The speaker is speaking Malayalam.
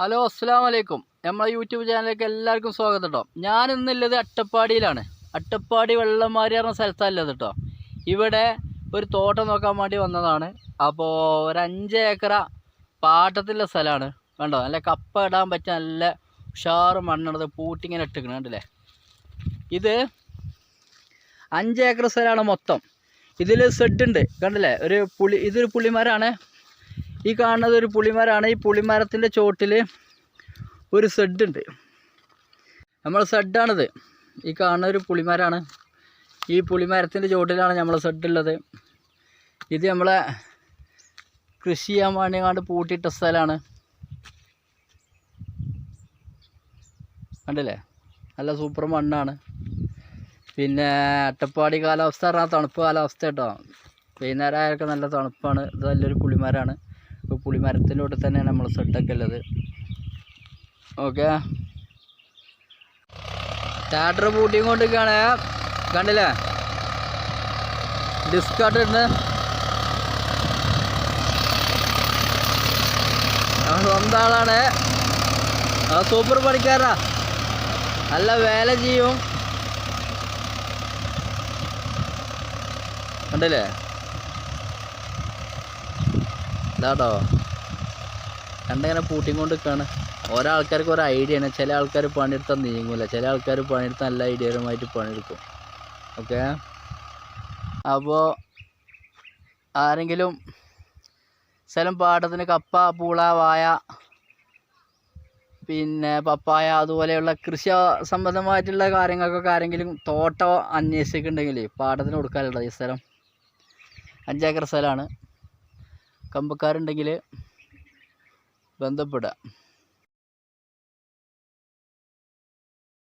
ഹലോ അസ്സാം വലൈക്കും നമ്മളെ യൂട്യൂബ് ചാനലിലേക്ക് എല്ലാവർക്കും സ്വാഗതം കേട്ടോ ഞാൻ ഇന്നുള്ളത് അട്ടപ്പാടിയിലാണ്. അട്ടപ്പാടി വെള്ളമാരി പറഞ്ഞ സ്ഥലത്തല്ലത് കേട്ടോ ഇവിടെ ഒരു തോട്ടം നോക്കാൻ വേണ്ടി വന്നതാണ്. അപ്പോൾ ഒരു അഞ്ച് ഏക്കറ പാട്ടത്തിലുള്ള സ്ഥലമാണ് കണ്ടോ? നല്ല കപ്പ ഇടാൻ പറ്റിയ നല്ല ഉഷാറ് മണ്ണുള്ളത് പൂട്ടിങ്ങനെ ഇട്ടിക്കണം കണ്ടില്ലേ? ഇത് അഞ്ച് ഏക്കർ സ്ഥലമാണ് മൊത്തം. ഇതിൽ സെഡ് ഉണ്ട് കണ്ടില്ലേ? ഒരു പുളി ഇതൊരു പുളിമരമാണ് ഈ കാണുന്നത് ഒരു പുളിമരമാണ് ഈ പുളിമരത്തിന്റെ ചോട്ടിൽ ഒരു സെഡ് ഉണ്ട്. നമ്മൾ സെഡാണിത് ഈ കാണുന്ന ഒരു പുളിമരമാണ് ഈ പുളിമരത്തിന്റെ ചോട്ടിലാണ് നമ്മൾ സെഡ് ഉള്ളത്. ഇത് നമ്മളെ കൃഷി ചെയ്യാൻ വേണ്ടി കണ്ട് പൂട്ടിയിട്ട സ്ഥലമാണ്. കണ്ടില്ലേ? നല്ല സൂപ്പർ മണ്ണാണ്. പിന്നെ അട്ടപ്പാടി കാലാവസ്ഥ പറഞ്ഞാൽ തണുപ്പ് കാലാവസ്ഥ കേട്ടോ. വൈകുന്നേരം ആയൊക്കെ നല്ല തണുപ്പാണ്. ഇത് നല്ലൊരു പുളിമരമാണ് ഇപ്പോൾ പുളിമരത്തിലൂടെ തന്നെയാണ് നമ്മൾ സെട്ടൊക്കെ ഉള്ളത്. ഓക്കെ ടാറ്റർ പൂട്ടിയും കൊണ്ടിരിക്കുകയാണ് കണ്ടില്ലേ? ഡിസ്കാർട്ട് ഉണ്ട് സ്വന്തം ആളാണ്. ആ സൂപ്പർ പണിക്കാരാ നല്ല വേല ചെയ്യും. കണ്ടില്ലേ? ഇതാട്ടോ. കണ്ടിങ്ങനെ പൂട്ടിയും കൊണ്ട് നിൽക്കുകയാണ് ഓരോ ആൾക്കാർക്ക് ഓരോ ഐഡിയ ആണ്. ചില ആൾക്കാർ പണിയെടുത്താൽ നീങ്ങൂല. ചില ആൾക്കാർ പണിയെടുത്താൽ നല്ല ഐഡിയപരമായിട്ട് പണിയെടുക്കും. ഓക്കെ അപ്പോൾ ആരെങ്കിലും സ്ഥലം പാട്ടത്തിന് കപ്പ പൂള വായ പിന്നെ പപ്പായ അതുപോലെയുള്ള കൃഷി സംബന്ധമായിട്ടുള്ള കാര്യങ്ങൾക്കൊക്കെ ആരെങ്കിലും തോട്ടം അന്വേഷിക്കുന്നുണ്ടെങ്കിൽ പാട്ടത്തിന് കൊടുക്കാനുള്ളത് ഈ സ്ഥലം. അഞ്ചേക്കർ സ്ഥലമാണ്. കമ്പക്കാരുണ്ടെങ്കിൽ ബന്ധപ്പെടുക